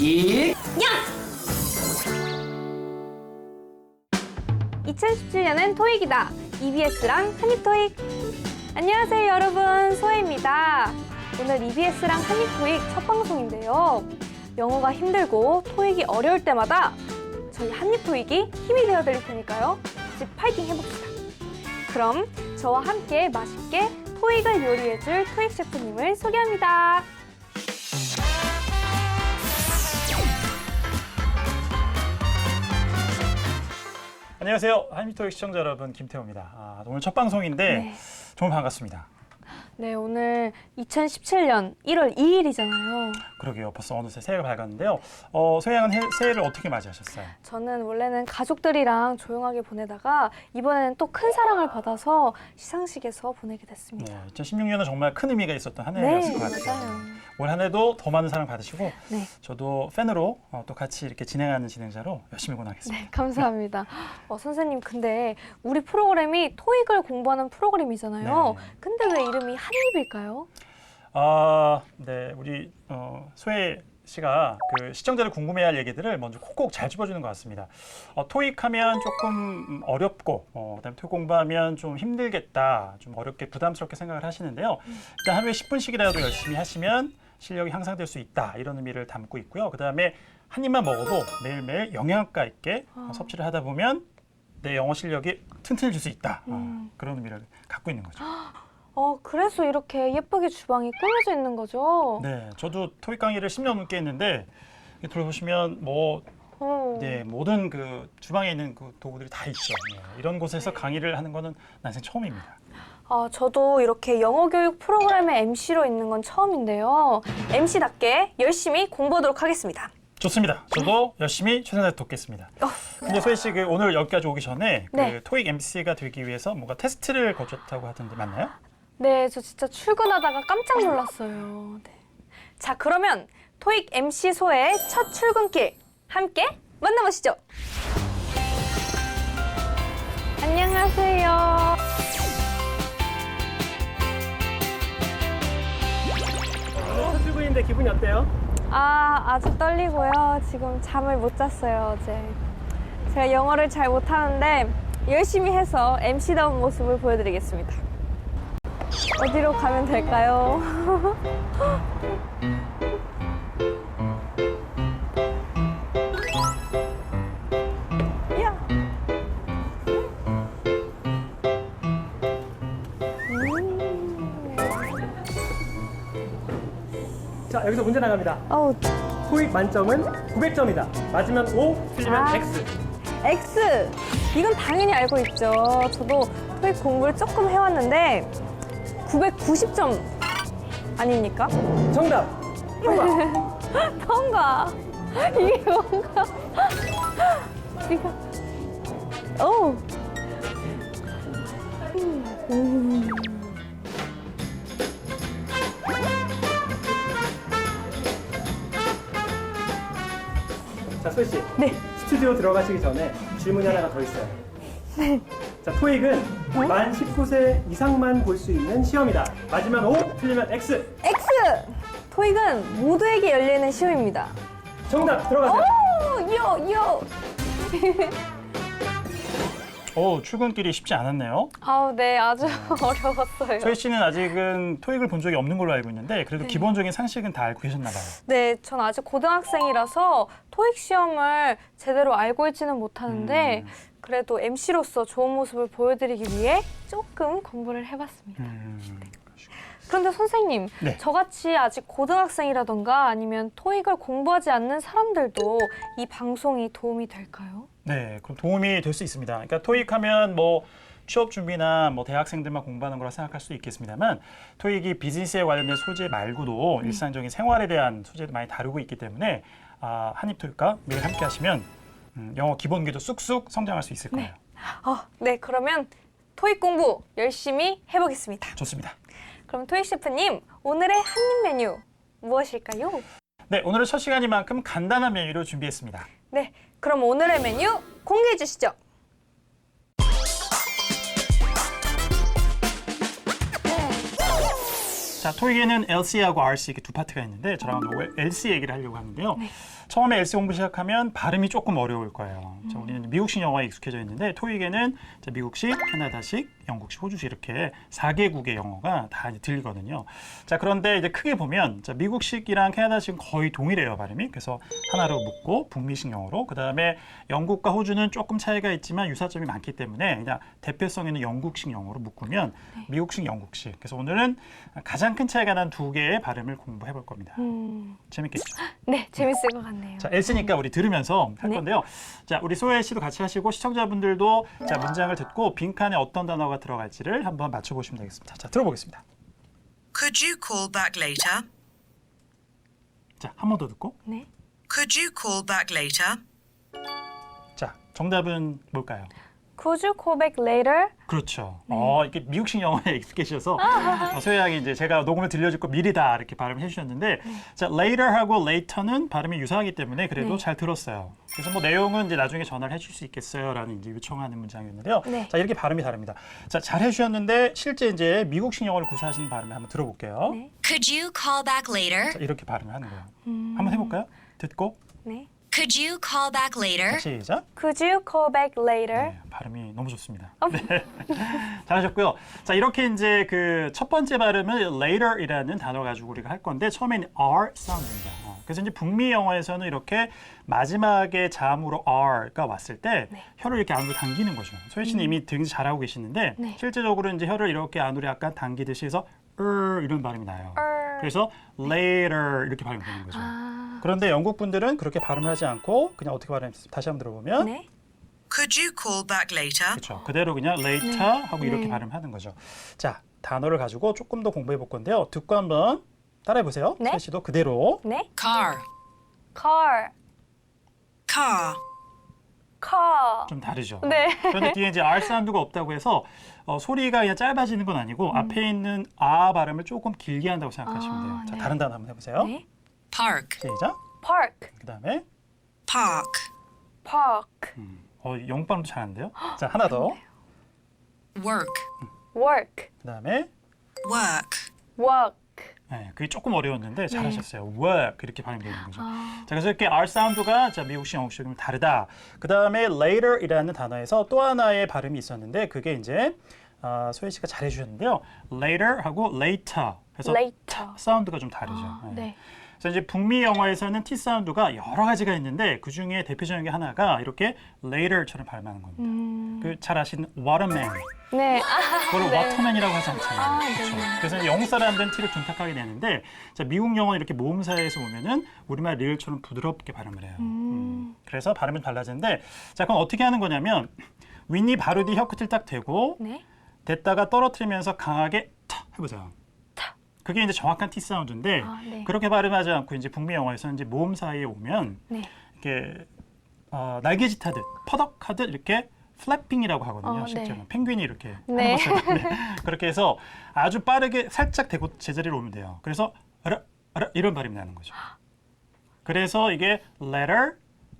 이 2017년은 토익이다. EBS랑 한입토익. 안녕하세요, 여러분. 소혜입니다. 오늘 EBS랑 한입토익 첫 방송인데요. 영어가 힘들고 토익이 어려울 때마다 저희 한입토익이 힘이 되어 드릴 테니까요. 같이 파이팅 해봅시다. 그럼 저와 함께 맛있게 토익을 요리해줄 토익 셰프님을 소개합니다. 안녕하세요. 한미토익 시청자 여러분 김태호입니다. 아, 오늘 첫 방송인데 네. 정말 반갑습니다. 네, 오늘 2017년 1월 2일이잖아요. 그러게요. 벌써 어느새 새해가 밝았는데요. 어, 소양은 해- 새해를 어떻게 맞이하셨어요? 저는 원래는 가족들이랑 조용하게 보내다가 이번에는 또 큰 사랑을 받아서 시상식에서 보내게 됐습니다. 네, 2016년은 정말 큰 의미가 있었던 한 해였을 것 같아요. 맞아요. 올 한 해도 더 많은 사랑 받으시고 네, 저도 팬으로 어, 또 같이 이렇게 진행하는 진행자로 열심히 응원하겠습니다. 네, 감사합니다. 어, 선생님, 근데 우리 프로그램이 토익을 공부하는 프로그램이잖아요. 네. 근데 왜 이름이 한입일까요? 아, 네, 우리 어, 소혜 씨가 그 시청자들 궁금해할 얘기들을 먼저 콕콕 잘 짚어주는 것 같습니다. 어, 토익하면 조금 어렵고, 어, 그다음에 토익 공부하면 좀 힘들겠다, 좀 어렵게 부담스럽게 생각을 하시는데요. 일단 하루에 10분씩이라도 열심히 하시면 실력이 향상될 수 있다 이런 의미를 담고 있고요. 그다음에 한 입만 먹어도 매일매일 영양가 있게 어, 아. 섭취를 하다 보면 내 영어 실력이 튼튼해질 수 있다 어, 음. 그런 의미를 갖고 있는 거죠. 어, 그래서 이렇게 예쁘게 주방이 꾸며져 있는 거죠? 네, 저도 토익 강의를 10년 넘게 했는데 돌아보시면 뭐 어. 네, 모든 그 주방에 있는 그 도구들이 다 있죠. 네, 이런 곳에서 강의를 하는 거는 난생 처음입니다. 아, 저도 이렇게 영어 교육 프로그램의 MC로 있는 건 처음인데요. MC답게 열심히 공부하도록 하겠습니다. 좋습니다. 저도 열심히 최선을 돕겠습니다. 어. 근데 소희 씨, 그 오늘 여기까지 오기 전에 네. 그 토익 MC가 되기 위해서 뭔가 테스트를 거쳤다고 하던데 맞나요? 네, 저 진짜 출근하다가 깜짝 놀랐어요. 네. 자, 그러면 토익 MC 소의 첫 출근길 함께 만나보시죠. 안녕하세요. 첫 출근인데 기분이 어때요? 아, 아주 떨리고요. 지금 잠을 못 잤어요, 어제. 제가 영어를 잘 못하는데 열심히 해서 MC다운 모습을 보여드리겠습니다. 어디로 가면 될까요? 여기서 문제 나갑니다. 어우, 토익 만점은 900점이다. 맞으면 O, 틀리면 아. X. X! 이건 당연히 알고 있죠. 저도 토익 공부를 조금 해왔는데 990점 아닙니까? 정답. 통과. 통과! 이게 뭔가? 이거 오! 음. 자 소희 씨. 네. 스튜디오 들어가시기 전에 질문이 하나가 더 있어요. 네. 자 토익은 만 19세 이상만 볼 수 있는 시험이다. 맞으면 O, 틀리면 X. X! 토익은 모두에게 열리는 시험입니다. 정답 들어가세요. 오! 요! 요! 오, 출근길이 쉽지 않았네요. 아우, 네. 아주 어려웠어요. 소희 씨는 아직은 토익을 본 적이 없는 걸로 알고 있는데 그래도 기본적인 상식은 다 알고 계셨나 봐요. 네, 전 아직 고등학생이라서 토익 시험을 제대로 알고 있지는 못하는데 음. 그래도 MC로서 좋은 모습을 보여드리기 위해 조금 공부를 해봤습니다. 음, 그런데 선생님, 네. 저같이 아직 고등학생이라던가 아니면 토익을 공부하지 않는 사람들도 이 방송이 도움이 될까요? 네, 그럼 도움이 될 수 있습니다. 그러니까 토익하면 뭐 취업 준비나 뭐 대학생들만 공부하는 거라 생각할 수도 있겠습니다만 토익이 비즈니스에 관련된 소재 말고도 일상적인 생활에 대한 소재도 많이 다루고 있기 때문에 아, 한입 토익과 매일 함께 하시면 음, 영어 기본기도 쑥쑥 성장할 수 있을 거예요. 어, 네, 그러면 토익 공부 열심히 해보겠습니다. 좋습니다. 그럼 토익 셰프님, 오늘의 한입 메뉴 무엇일까요? 네, 오늘은 첫 시간이만큼 간단한 메뉴로 준비했습니다. 네, 그럼 오늘의 메뉴 공개해 주시죠. 자, 자, 토익에는 LC하고 RC 이렇게 두 파트가 있는데 저랑 오늘 LC 얘기를 하려고 하는데요. 처음에 LC 공부 시작하면 발음이 조금 어려울 거예요. 자, 우리는 미국식 영어에 익숙해져 있는데 토익에는 자, 미국식, 캐나다식, 영국식, 호주식 이렇게 4개국의 영어가 다 들리거든요. 자, 그런데 이제 크게 보면 자, 미국식이랑 캐나다식은 거의 동일해요, 발음이. 그래서 하나로 묶고 북미식 영어로 그다음에 영국과 호주는 조금 차이가 있지만 유사점이 많기 때문에 그냥 대표성 있는 영국식 영어로 묶으면 미국식, 영국식. 그래서 오늘은 가장 큰 차이가 난 두 개의 발음을 공부해 볼 겁니다. 음, 재밌겠죠? 네, 재밌을 것 같네요. 자, S니까 우리 들으면서 할 네. 건데요. 자, 우리 소혜 씨도 같이 하시고 시청자분들도 자, 문장을 듣고 빈칸에 어떤 단어가 들어갈지를 한번 맞춰 보시면 되겠습니다. 자, 들어보겠습니다. Could you call back later? 자, 한 번 더 듣고. 네. Could you call back later? 자, 정답은 뭘까요? Could you call back later? 그렇죠. 네. 어, 이게 미국식 영어에 익숙해지셔서 어, 소혜 양이 이제 제가 녹음을 들려줄 거 미리 다 이렇게 발음을 해주셨는데 자, later하고 later는 발음이 유사하기 때문에 그래도 네. 잘 들었어요. 그래서 뭐 내용은 이제 나중에 전화를 해줄 수 있겠어요라는 이제 요청하는 문장이었는데요. 네. 자, 이렇게 발음이 다릅니다. 자, 잘 해주셨는데 실제 이제 미국식 영어를 구사하시는 발음을 한번 들어볼게요. 네. Could you call back later? 자, 이렇게 발음을 하는 거예요. 음, 한번 해볼까요? 듣고 네. Could you call back later? 시작. Could you call back later? 네, 발음이 너무 좋습니다. 어. 네. 잘하셨고요. 자, 이렇게 이제 그 첫 번째 발음은 later이라는 단어 가지고 우리가 할 건데 처음에는 R 사운드입니다. 어, 그래서 이제 북미 영어에서는 이렇게 마지막에 자음으로 R가 왔을 때 네. 혀를 이렇게 안으로 당기는 거죠. 소희 씨는 이미 되게 잘하고 계시는데 네. 실제적으로 이제 혀를 이렇게 안으로 약간 당기듯이 해서 er 이런 발음이 나요. Er. 그래서 later 이렇게 발음이 되는 거죠. 아, 그런데 영국 분들은 그렇게 발음을 하지 않고 그냥 어떻게 발음했어요? 다시 한번 들어보면 네. Could you call back later? 그렇죠. 그대로 그냥 later 네. 하고 이렇게 네. 발음하는 거죠. 자, 단어를 가지고 조금 더 공부해 볼 건데요. 듣고 한번 따라해 보세요. 네. 세 씨도 그대로. 네. Car. Car. Car. Car. 좀 다르죠. 네. 그런데 뒤에 이제 R 사운드가 없다고 해서 어, 소리가 그냥 짧아지는 건 아니고 앞에 있는 아 발음을 조금 길게 한다고 생각하시면 음. 아, 돼요. 자, 네. 다른 단어 한번 해보세요. 네. Park. 시작. Park. 그 다음에 Park. Park. 어, 영국 발음도 잘하는데요. 자, 하나 더. Work. Work. 그 다음에 Work. Work. 네, 그게 조금 어려웠는데 잘하셨어요. work 이렇게 발음이 되는 거죠. 자, 그래서 이렇게 R 사운드가 자, 미국식 영국식 좀 다르다. 그 다음에 later이라는 단어에서 또 하나의 발음이 있었는데 그게 이제 아, 소혜 씨가 잘해 주셨는데요. later하고 later. 그래서 Later. 사운드가 좀 다르죠. 아, 네. 네. 그래서 이제 북미 영어에서는 T 사운드가 여러 가지가 있는데 그 중에 대표적인 게 하나가 이렇게 later처럼 발음하는 겁니다. 음, 그잘 아시는 waterman. 네. 아, 그걸 네. 워터맨이라고 하지 않잖아요. 아, 그렇죠. 네. 그래서 이제 영국 사람들은 T를 둔탁하게 되는데 자, 미국 영어 이렇게 모음사에서 보면은 우리말 리을처럼 부드럽게 발음을 해요. 음, 그래서 발음이 달라지는데 자 그럼 어떻게 하는 거냐면 윗니 바로 뒤 혀끝을 딱 대고 네. 댔다가 떨어뜨리면서 강하게 타 해보세요. 타. 그게 이제 정확한 T 사운드인데 아, 네. 그렇게 발음하지 않고 이제 북미 영어에서는 이제 모음 사이에 오면 네. 이렇게 어, 날개짓 하듯 퍼덕하듯 이렇게 플래핑이라고 하거든요. 어, 실제로 네. 펭귄이 이렇게 네. 하는 것처럼 네. 그렇게 해서 아주 빠르게 살짝 대고 제자리로 오면 돼요. 그래서 아라 아라 이런 발음이 나는 거죠. 그래서 이게 letter,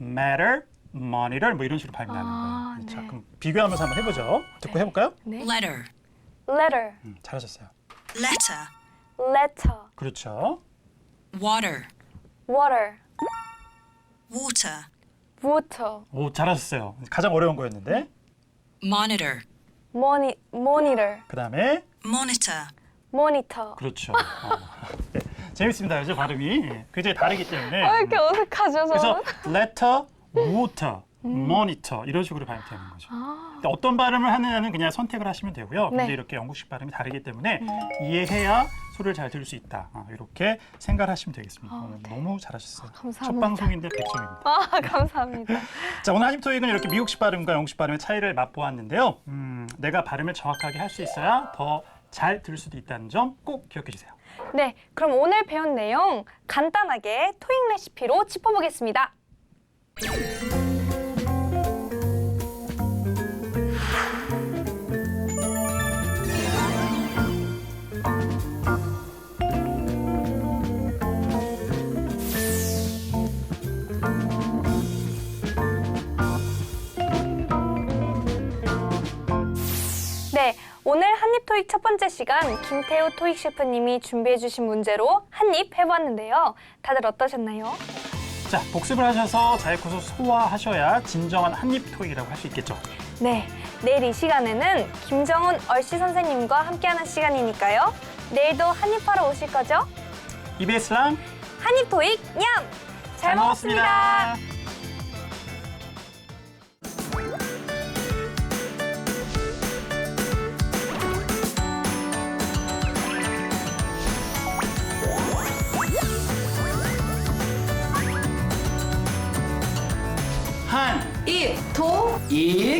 matter, monitor 뭐 이런 식으로 발음이 나는 아, 거예요. 자, 네. 그럼 비교하면서 한번 해보죠. 듣고 해볼까요? 네. Letter. Letter. 음, 잘하셨어요. Letter. Letter. 그렇죠. Water. Water. Water. Water. 오 잘하셨어요. 가장 어려운 거였는데 Monitor. Moni Monitor. 그 다음에 Monitor. Monitor. 그렇죠. 어. 네. 재밌습니다. 그죠 발음이 예, 굉장히 다르기 때문에. 아, 이렇게 어색하죠, 그래서 저는? Water, monitor 이런 식으로 발음되는 거죠. 근데 어떤 발음을 하느냐는 그냥 선택을 하시면 되고요. 근데 아. 네. 이렇게 영국식 발음이 다르기 때문에 이해해야 소리를 잘 들을 수 있다. 아, 이렇게 생각하시면 되겠습니다. 아, 오늘 네. 너무 잘하셨어요. 감사합니다. 첫 방송인데 100점입니다. 아, 감사합니다. 자, 오늘 한입 토익은 이렇게 미국식 발음과 영국식 발음의 차이를 맛보았는데요. 음, 내가 발음을 정확하게 할 수 있어야 더 잘 들을 수도 있다는 점 꼭 기억해 주세요. 네, 그럼 오늘 배운 내용 간단하게 토익 레시피로 짚어보겠습니다. 토익 첫 번째 시간 김태우 토익 셰프님이 준비해주신 문제로 한 입 해봤는데요. 다들 어떠셨나요? 자, 복습을 하셔서 잘 고소 소화하셔야 진정한 한입 토익이라고 할 수 있겠죠. 네, 내일 이 시간에는 김정훈 얼씨 선생님과 함께하는 시간이니까요. 내일도 한입하러 오실 거죠? EBS랑 한입 토익 냠! 잘 먹었습니다. 한, 입, 도, 입, 냠!